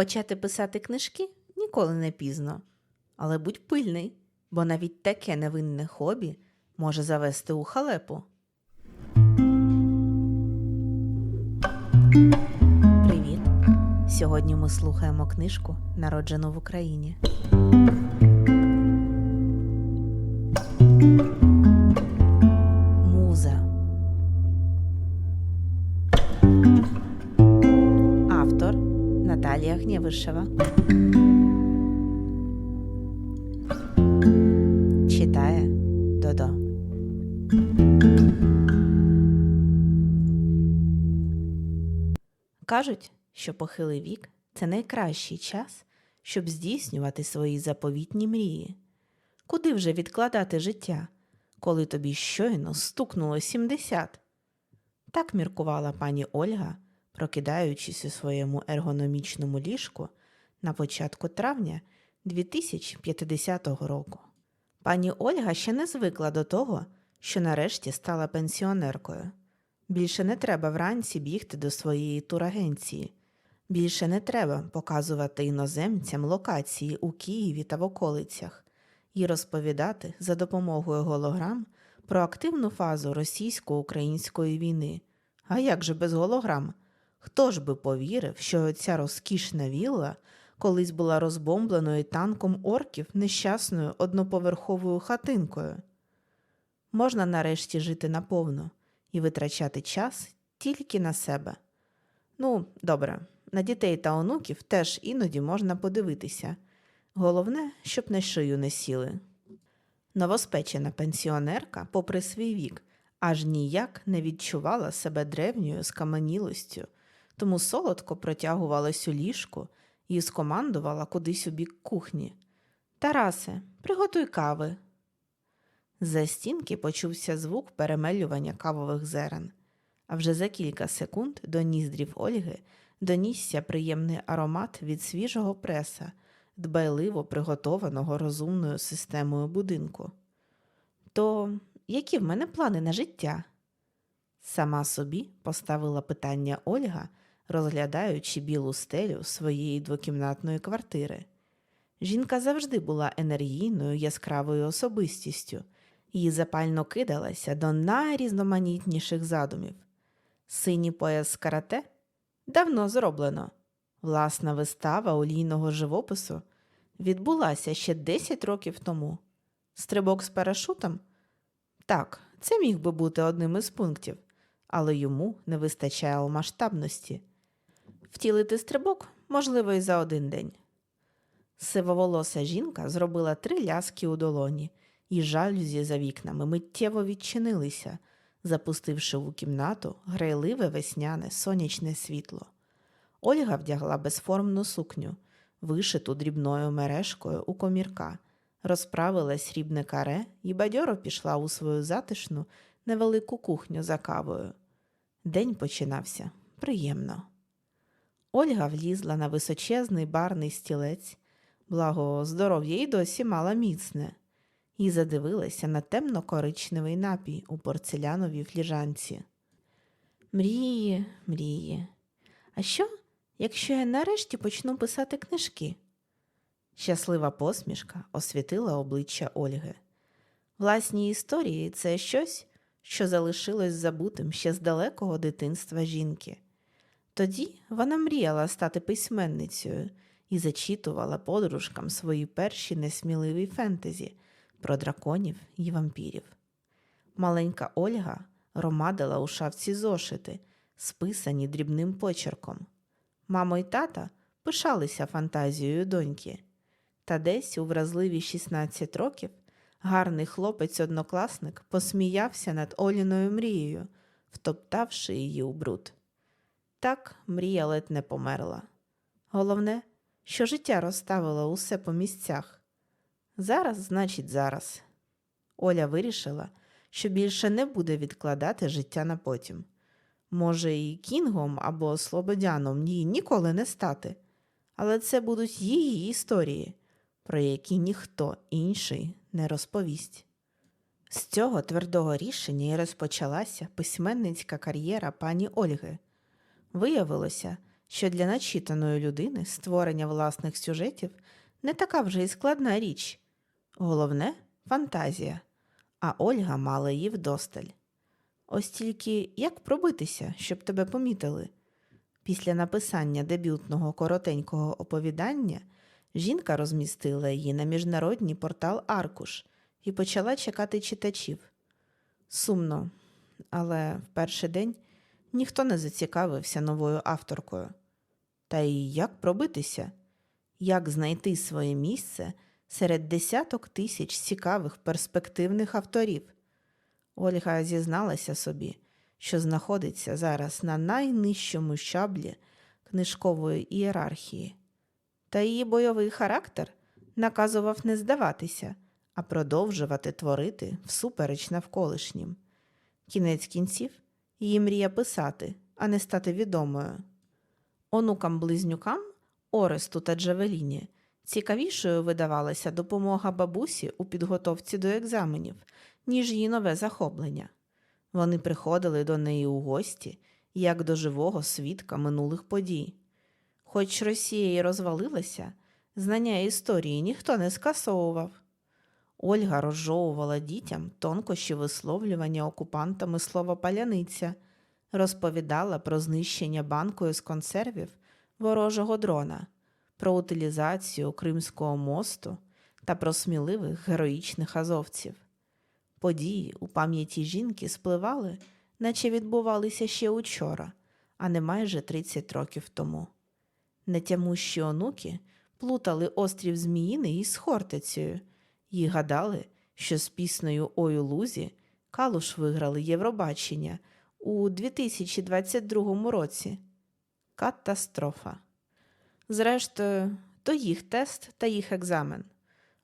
Почати писати книжки ніколи не пізно, але будь пильний, бо навіть таке невинне хобі може завести у халепу. Привіт! Сьогодні ми слухаємо книжку Народжену в Україні. Гнєвишева. Читає Додо. Кажуть, що похилий вік це найкращий час, щоб здійснювати свої заповітні мрії. Куди вже відкладати життя, коли тобі щойно стукнуло 70? Так міркувала пані Ольга, прокидаючись у своєму ергономічному ліжку на початку травня 2050 року. Пані Ольга ще не звикла до того, що нарешті стала пенсіонеркою. Більше не треба вранці бігти до своєї турагенції. Більше не треба показувати іноземцям локації у Києві та в околицях і розповідати за допомогою голограм про активну фазу російсько-української війни. А як же без голограм? Хто ж би повірив, що ця розкішна вілла колись була розбомбленою танком орків нещасною одноповерховою хатинкою? Можна нарешті жити наповно і витрачати час тільки на себе. Ну, добре, на дітей та онуків теж іноді можна подивитися. Головне, щоб на шию не сіли. Новоспечена пенсіонерка, попри свій вік, аж ніяк не відчувала себе древньою скам'янілостю, тому солодко протягувалась у ліжку і скомандувала кудись у бік кухні. Тарасе, приготуй кави. За стінки почувся звук перемелювання кавових зерен, а вже за кілька секунд до ніздрів Ольги донісся приємний аромат від свіжого преса, дбайливо приготованого розумною системою будинку. То які в мене плани на життя? Сама собі поставила питання Ольга, розглядаючи білу стелю своєї двокімнатної квартири. Жінка завжди була енергійною яскравою особистістю і запально кидалася до найрізноманітніших задумів. Синій пояс карате давно зроблено. Власна вистава олійного живопису відбулася ще 10 років тому. Стрибок з парашутом? Так, це міг би бути одним із пунктів, але йому не вистачало масштабності. Втілити стрибок можливо і за один день. Сивоволоса жінка зробила три ляски у долоні, і жалюзі за вікнами миттєво відчинилися, запустивши у кімнату грайливе весняне сонячне світло. Ольга вдягла безформну сукню, вишиту дрібною мережкою у комірка, розправила срібне каре і бадьоро пішла у свою затишну невелику кухню за кавою. День починався приємно. Ольга влізла на височезний барний стілець, благо здоров'я й досі мала міцне, і задивилася на темно-коричневий напій у порцеляновій фліжанці. Мрії, мрії. А що, якщо я нарешті почну писати книжки? Щаслива посмішка освітила обличчя Ольги. Власні історії це щось, що залишилось забутим ще з далекого дитинства жінки. Тоді вона мріяла стати письменницею і зачитувала подружкам свої перші несміливі фентезі про драконів і вампірів. Маленька Ольга ромадила у шафці зошити, списані дрібним почерком. Мамо й тата пишалися фантазією доньки. Та десь у вразливі 16 років гарний хлопець-однокласник посміявся над Оліною мрією, втоптавши її у бруд. Так мрія ледь не померла. Головне, що життя розставило усе по місцях. Зараз, значить, зараз. Оля вирішила, що більше не буде відкладати життя на потім. Може, і кінгом або слободяном їй ніколи не стати, але це будуть її історії, про які ніхто інший не розповість. З цього твердого рішення і розпочалася письменницька кар'єра пані Ольги. Виявилося, що для начитаної людини створення власних сюжетів не така вже й складна річ. Головне фантазія, а Ольга мала її вдосталь. Ось тільки як пробитися, щоб тебе помітили? Після написання дебютного коротенького оповідання жінка розмістила її на міжнародний портал Аркуш і почала чекати читачів. Сумно, але в перший день ніхто не зацікавився новою авторкою. Та й як пробитися? Як знайти своє місце серед десяток тисяч цікавих перспективних авторів? Ольга зізналася собі, що знаходиться зараз на найнижчому щаблі книжкової ієрархії. Та її бойовий характер наказував не здаватися, а продовжувати творити всупереч навколишнім. Кінець кінців її мрія писати, а не стати відомою. Онукам-близнюкам Оресту та Джавеліні цікавішою видавалася допомога бабусі у підготовці до екзаменів, ніж її нове захоплення. Вони приходили до неї у гості, як до живого свідка минулих подій. Хоч Росія й розвалилася, знання історії ніхто не скасовував. Ольга розжовувала дітям тонкощі висловлювання окупантами слова паляниця, розповідала про знищення банкою з консервів ворожого дрона, про утилізацію Кримського мосту та про сміливих героїчних азовців. Події у пам'яті жінки спливали, наче відбувалися ще учора, а не майже 30 років тому. Нетямущі онуки плутали острів Зміїний із Хортицею і гадали, що з піснею «Ой у лузі Калуш виграли Євробачення у 2022 році. Катастрофа. Зрештою, то їх тест та їх екзамен.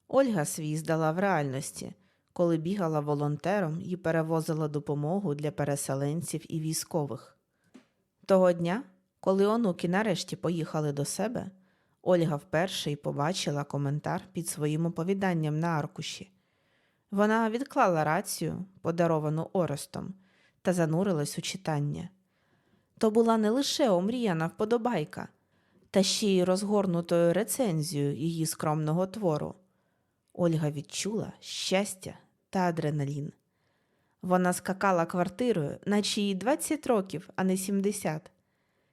Ольга свій здала в реальності, коли бігала волонтером і перевозила допомогу для переселенців і військових. Того дня, коли онуки нарешті поїхали до себе, Ольга вперше й побачила коментар під своїм оповіданням на аркуші. Вона відклала рацію, подаровану Орестом, та занурилась у читання. То була не лише омріяна вподобайка, та ще й розгорнутою рецензією її скромного твору. Ольга відчула щастя та адреналін. Вона скакала квартирою, наче їй 20 років, а не 70.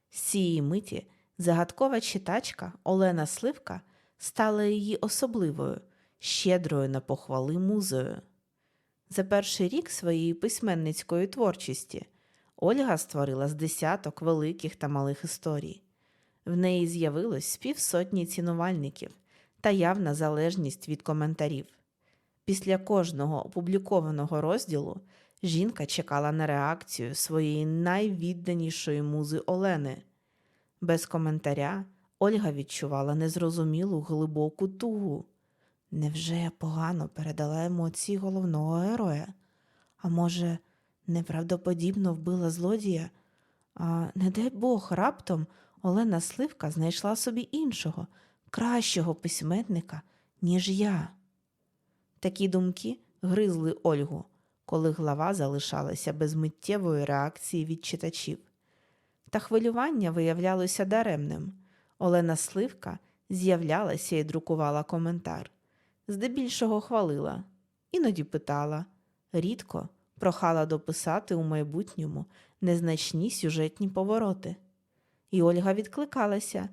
З цієї миті загадкова читачка Олена Сливка стала її особливою, щедрою на похвали музою. За перший рік своєї письменницької творчості Ольга створила з десяток великих та малих історій. В неї з'явилось півсотні цінувальників та явна залежність від коментарів. Після кожного опублікованого розділу жінка чекала на реакцію своєї найвідданішої музи Олени. Без коментаря Ольга відчувала незрозумілу глибоку тугу. Невже я погано передала емоції головного героя? А може, неправдоподібно вбила злодія? А не дай Бог, раптом Олена Сливка знайшла собі іншого, кращого письменника, ніж я. Такі думки гризли Ольгу, коли глава залишалася без миттєвої реакції від читачів. Та хвилювання виявлялося даремним. Олена Сливка з'являлася і друкувала коментар. Здебільшого хвалила, іноді питала, рідко прохала дописати у майбутньому незначні сюжетні повороти. І Ольга відкликалася,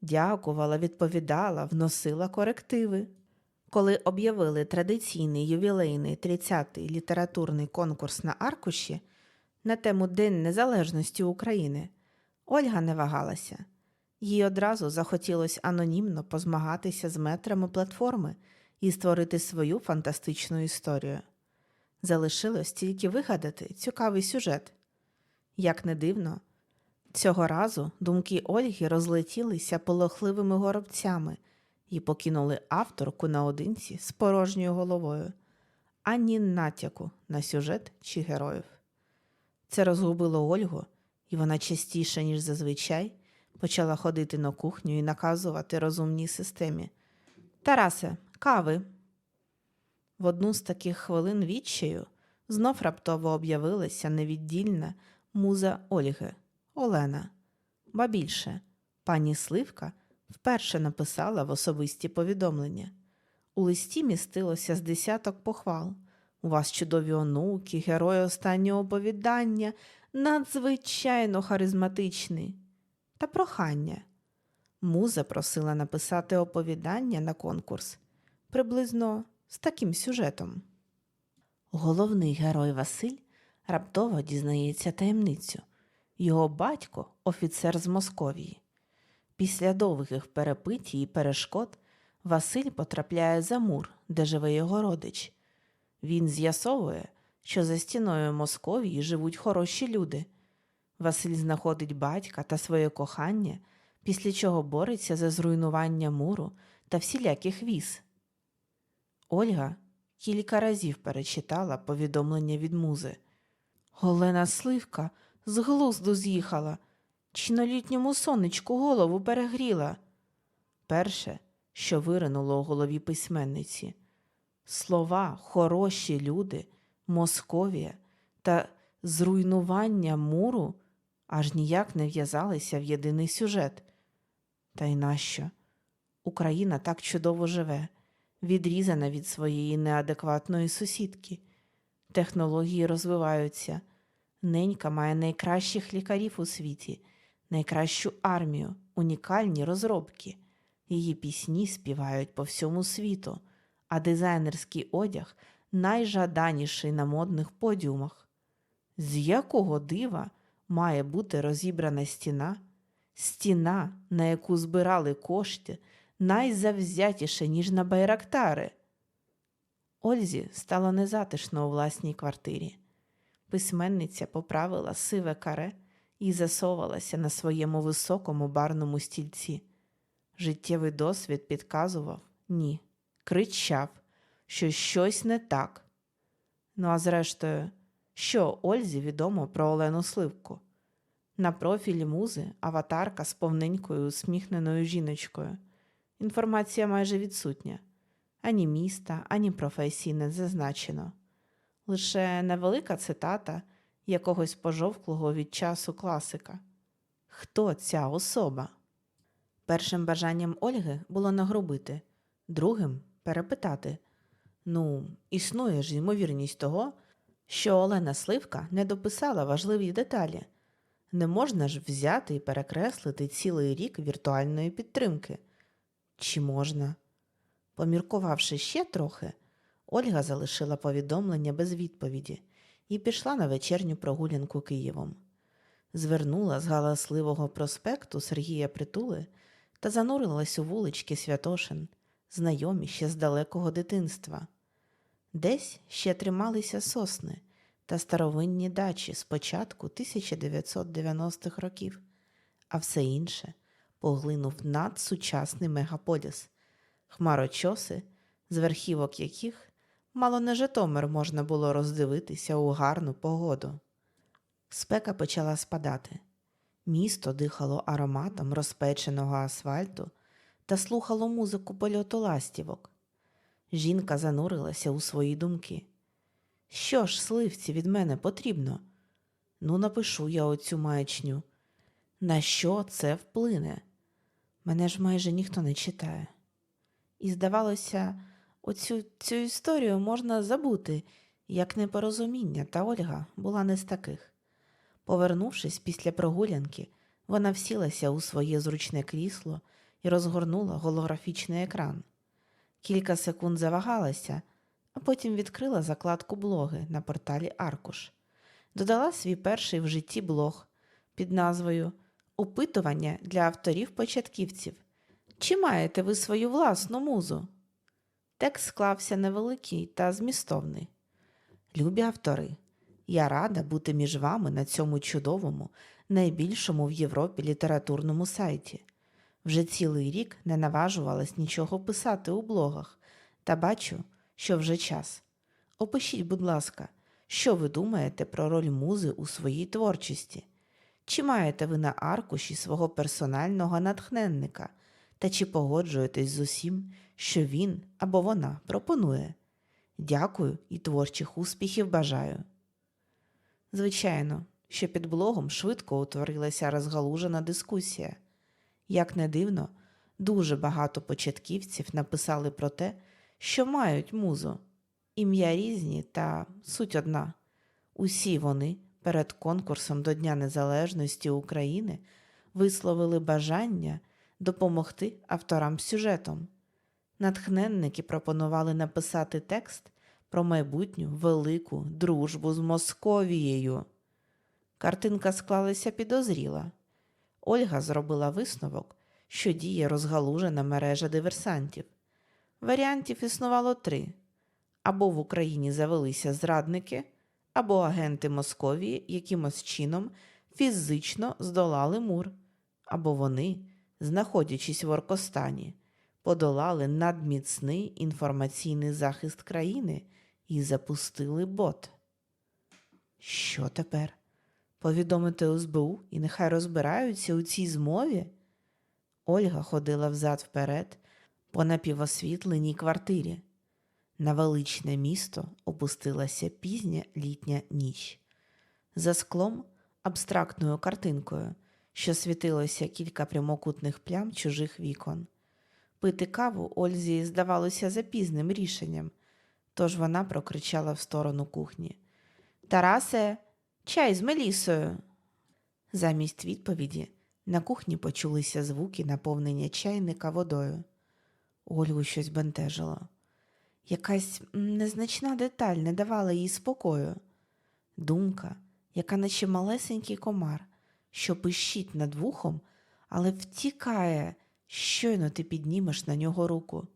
дякувала, відповідала, вносила корективи. Коли об'явили традиційний ювілейний 30-й літературний конкурс на аркуші на тему День Незалежності України, Ольга не вагалася. Їй одразу захотілося анонімно позмагатися з метрами платформи і створити свою фантастичну історію. Залишилось тільки вигадати цікавий сюжет. Як не дивно, цього разу думки Ольги розлетілися полохливими горобцями і покинули авторку наодинці з порожньою головою, ані натяку на сюжет чи героїв. Це розгубило Ольгу, і вона частіше, ніж зазвичай, почала ходити на кухню і наказувати розумній системі. Тарасе, кави. В одну з таких хвилин відчаю знов раптово об'явилася невіддільна муза Ольги Олена, ба більше Пані Сливка вперше написала в особисті повідомлення. У листі містилося з десяток похвал. У вас чудові онуки, герої останнього оповідання, надзвичайно харизматичний. Та прохання. Муза просила написати оповідання на конкурс приблизно з таким сюжетом. Головний герой Василь раптово дізнається таємницю. Його батько офіцер з Московії. Після довгих перепитій і перешкод Василь потрапляє за мур, де живе його родич. Він з'ясовує, що за стіною Московії живуть хороші люди. Василь знаходить батька та своє кохання, після чого бореться за зруйнування муру та всіляких віз. Ольга кілька разів перечитала повідомлення від музи. Олена Сливка з глузду з'їхала, чи на літньому сонечку голову перегріла. Перше, що виринуло у голові письменниці. Слова хороші люди, Московія та зруйнування муру аж ніяк не в'язалися в єдиний сюжет. Та й нащо? Україна так чудово живе, відрізана від своєї неадекватної сусідки. Технології розвиваються. Ненька має найкращих лікарів у світі, найкращу армію, унікальні розробки. Її пісні співають по всьому світу, а дизайнерський одяг найжаданіший на модних подіумах. З якого дива має бути розібрана стіна? Стіна, на яку збирали кошти, найзавзятіше, ніж на байрактари. Ользі стало незатишно у власній квартирі. Письменниця поправила сиве каре і засовалася на своєму високому барному стільці. Життєвий досвід підказував ні, кричав, що щось не так. Ну а зрештою, що Ользі відомо про Олену Сливку? На профілі музи аватарка з повненькою усміхненою жіночкою. Інформація майже відсутня. Ані міста, ані професії не зазначено. Лише невелика цитата якогось пожовклого від часу класика. Хто ця особа? Першим бажанням Ольги було нагрубити, другим перепитати. Ну, існує ж ймовірність того, що Олена Сливка не дописала важливі деталі. Не можна ж взяти і перекреслити цілий рік віртуальної підтримки. Чи можна? Поміркувавши ще трохи, Ольга залишила повідомлення без відповіді і пішла на вечірню прогулянку Києвом. Звернула з галасливого проспекту Сергія Притули та занурилась у вулички Святошин, знайомі ще з далекого дитинства. Десь ще трималися сосни та старовинні дачі з початку 1990-х років, а все інше поглинув надсучасний мегаполіс, хмарочоси, з верхівок яких мало не Житомир можна було роздивитися у гарну погоду. Спека почала спадати. Місто дихало ароматом розпеченого асфальту та слухало музику польоту ластівок. Жінка занурилася у свої думки. Що ж, сливці, від мене потрібно? Ну, напишу я оцю маячню. На що це вплине? Мене ж майже ніхто не читає. І, здавалося, оцю цю історію можна забути, як непорозуміння, та Ольга була не з таких. Повернувшись після прогулянки, вона всілася у своє зручне крісло і розгорнула голографічний екран. Кілька секунд завагалася, а потім відкрила закладку блоги на порталі Аркуш. Додала свій перший в житті блог під назвою Опитування для авторів-початківців. Чи маєте ви свою власну музу? Текст склався невеликий та змістовний. Любі автори, я рада бути між вами на цьому чудовому, найбільшому в Європі літературному сайті. Вже цілий рік не наважувалась нічого писати у блогах, та бачу, що вже час. Опишіть, будь ласка, що ви думаєте про роль музи у своїй творчості? Чи маєте ви на аркуші свого персонального натхненника, та чи погоджуєтесь з усім, що він або вона пропонує? Дякую і творчих успіхів бажаю. Звичайно, що під блогом швидко утворилася розгалужена дискусія. Як не дивно, дуже багато початківців написали про те, що мають музу. Ім'я різні та суть одна. Усі вони перед конкурсом до Дня Незалежності України висловили бажання допомогти авторам сюжетом. Натхненники пропонували написати текст про майбутню велику дружбу з Московією. Картинка склалася підозріла. Ольга зробила висновок, що діє розгалужена мережа диверсантів. Варіантів існувало три: або в Україні завелися зрадники, або агенти Московії якимось чином фізично здолали мур, або вони, знаходячись в Оркостані, подолали надміцний інформаційний захист країни і запустили бот. Що тепер? Повідомити СБУ і нехай розбираються у цій змові? Ольга ходила взад вперед по напівосвітленій квартирі. На величне місто опустилася пізня літня ніч. За склом абстрактною картинкою, що світилося кілька прямокутних плям чужих вікон. Пити каву Ользі здавалося запізним рішенням, тож вона прокричала в сторону кухні. Тарасе, чай з Мелісою. Замість відповіді на кухні почулися звуки наповнення чайника водою. Ольгу щось бентежило. Якась незначна деталь не давала їй спокою. Думка, яка наче малесенький комар, що пищить над вухом, але втікає, щойно ти піднімеш на нього руку.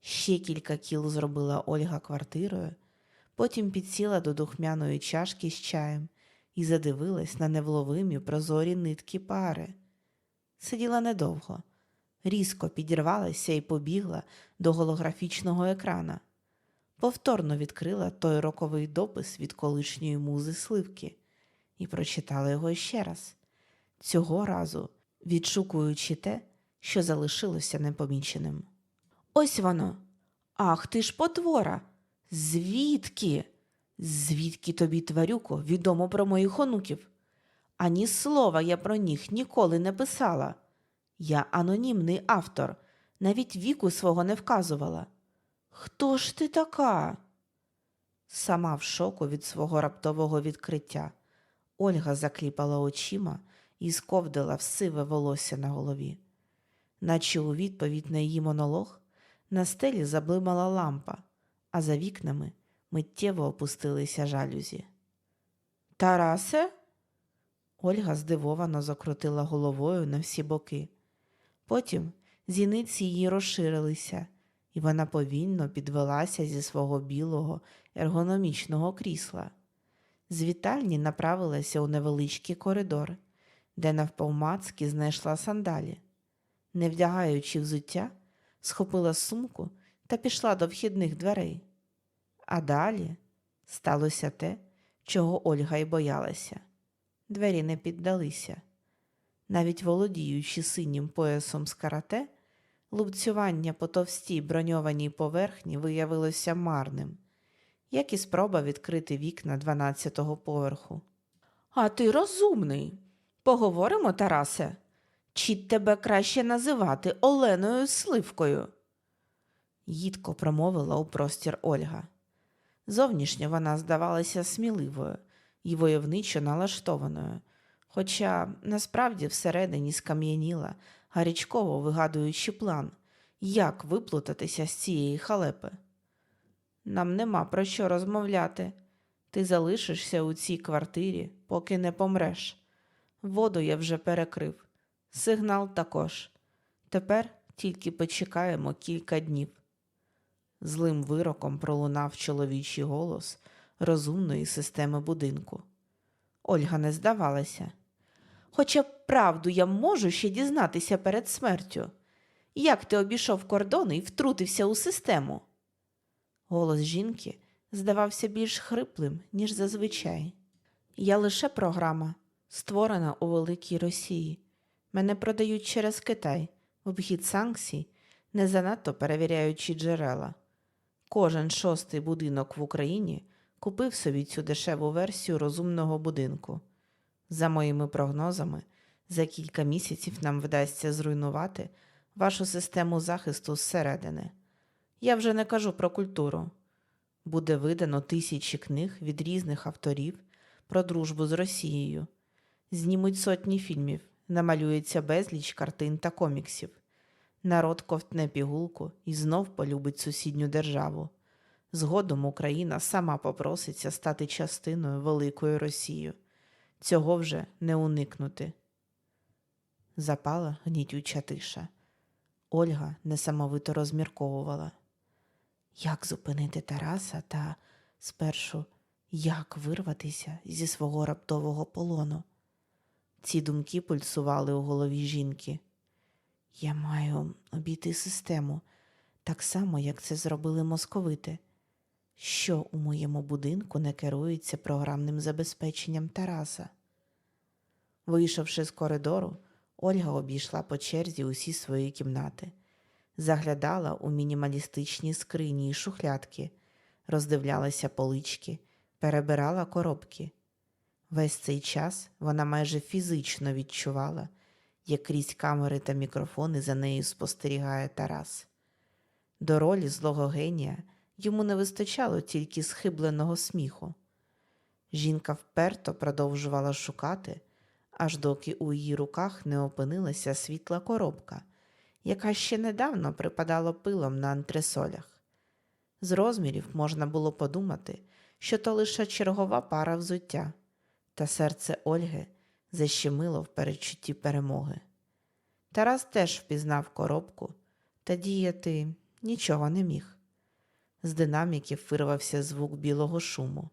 Ще кілька кіл зробила Ольга квартирою, потім підсіла до духмяної чашки з чаєм і задивилась на невловимі прозорі нитки пари. Сиділа недовго, різко підірвалася і побігла до голографічного екрана. Повторно відкрила той роковий допис від колишньої музи Сливки і прочитала його ще раз, цього разу відшукуючи те, що залишилося непоміченим. Ось воно. Ах ти ж потвора. Звідки? Звідки тобі, тварюко, відомо про моїх онуків? Ані слова я про них ніколи не писала. Я анонімний автор, навіть віку свого не вказувала. Хто ж ти така? Сама в шоку від свого раптового відкриття. Ольга закліпала очима і сковдила в сиве волосся на голові. Наче у відповідь на її монолог на стелі заблимала лампа, а за вікнами миттєво опустилися жалюзі. Тарасе? Ольга здивовано закрутила головою на всі боки. Потім зіниці її розширилися, і вона повільно підвелася зі свого білого ергономічного крісла. З вітальні направилася у невеличкий коридор, де навпомацки знайшла сандалі. Не вдягаючи взуття, схопила сумку та пішла до вхідних дверей. А далі сталося те, чого Ольга й боялася. Двері не піддалися. Навіть володіючи синім поясом з карате, лупцювання по товстій броньованій поверхні виявилося марним, як і спроба відкрити вікна 12-го поверху. А ти розумний. Поговоримо, Тарасе. Чи тебе краще називати Оленою Сливкою? їдко промовила у простір Ольга. Зовнішньо вона здавалася сміливою і войовничо налаштованою, хоча насправді всередині скам'яніла, гарячково вигадуючи план, як виплутатися з цієї халепи. Нам нема про що розмовляти. Ти залишишся у цій квартирі, поки не помреш. Воду я вже перекрив, сигнал також. Тепер тільки почекаємо кілька днів. Злим вироком пролунав чоловічий голос розумної системи будинку. Ольга не здавалася. Хоча правду я можу ще дізнатися перед смертю. Як ти обійшов кордони і втрутився у систему? Голос жінки здавався більш хриплим, ніж зазвичай. Я лише програма, створена у Великій Росії. Мене продають через Китай, обхід санкцій, не занадто перевіряючи джерела. Кожен шостий будинок в Україні купив собі цю дешеву версію розумного будинку. За моїми прогнозами, За кілька місяців нам вдасться зруйнувати вашу систему захисту зсередини. Я вже не кажу про культуру. Буде видано тисячі книг від різних авторів про дружбу з Росією. Знімуть сотні фільмів, намалюється безліч картин та коміксів. Народ ковтне пігулку і знов полюбить сусідню державу. Згодом Україна сама попроситься стати частиною великої Росії. Цього вже не уникнути. Запала гнітюча тиша. Ольга несамовито розмірковувала. Як зупинити Тараса та спершу як вирватися зі свого раптового полону? Ці думки пульсували у голові жінки. Я маю обійти систему, так само, як це зробили московити. Що у моєму будинку не керується програмним забезпеченням Тараса? Вийшовши з коридору, Ольга обійшла по черзі усі свої кімнати, заглядала у мінімалістичні скрині й шухлядки, роздивлялася полички, перебирала коробки. Весь цей час вона майже фізично відчувала, як крізь камери та мікрофони за нею спостерігає Тарас. До ролі злого генія йому не вистачало тільки схибленого сміху. Жінка вперто продовжувала шукати, аж доки у її руках не опинилася світла коробка, яка ще недавно припадала пилом на антресолях. З розмірів можна було подумати, що то лише чергова пара взуття, та серце Ольги защемило в передчутті перемоги. Тарас теж впізнав коробку, та діяти нічого не міг. З динаміків вирвався звук білого шуму,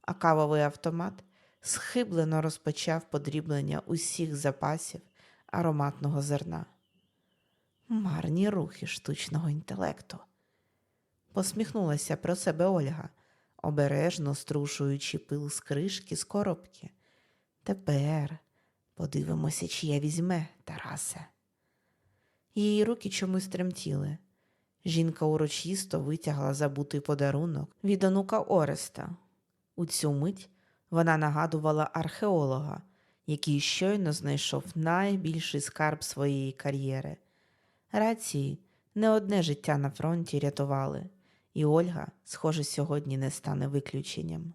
а кавовий автомат схиблено розпочав подріблення усіх запасів ароматного зерна. Марні рухи штучного інтелекту. Посміхнулася про себе Ольга, обережно струшуючи пил з кришки з коробки. Тепер подивимося, чия візьме, Тарасе. Її руки чомусь тремтіли. Жінка урочисто витягла забутий подарунок від онука Ореста. У цю мить вона нагадувала археолога, який щойно знайшов найбільший скарб своєї кар'єри. Рації не одне життя на фронті рятували, і Ольга, схоже, сьогодні не стане виключенням.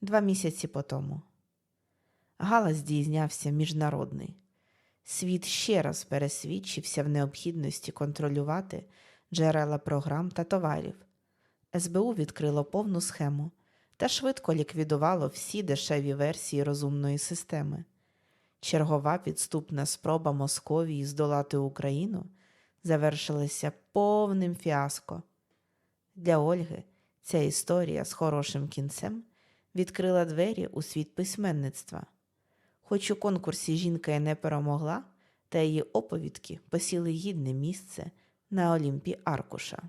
Два місяці по тому. Галас здійснявся міжнародний. Світ ще раз пересвідчився в необхідності контролювати джерела програм та товарів. СБУ відкрило повну схему та швидко ліквідувало всі дешеві версії розумної системи. Чергова підступна спроба Московії здолати Україну завершилася повним фіаско. Для Ольги ця історія з хорошим кінцем відкрила двері у світ письменництва. Хоч у конкурсі жінка й не перемогла, та її оповідки посіли гідне місце на Олімпі Аркуша.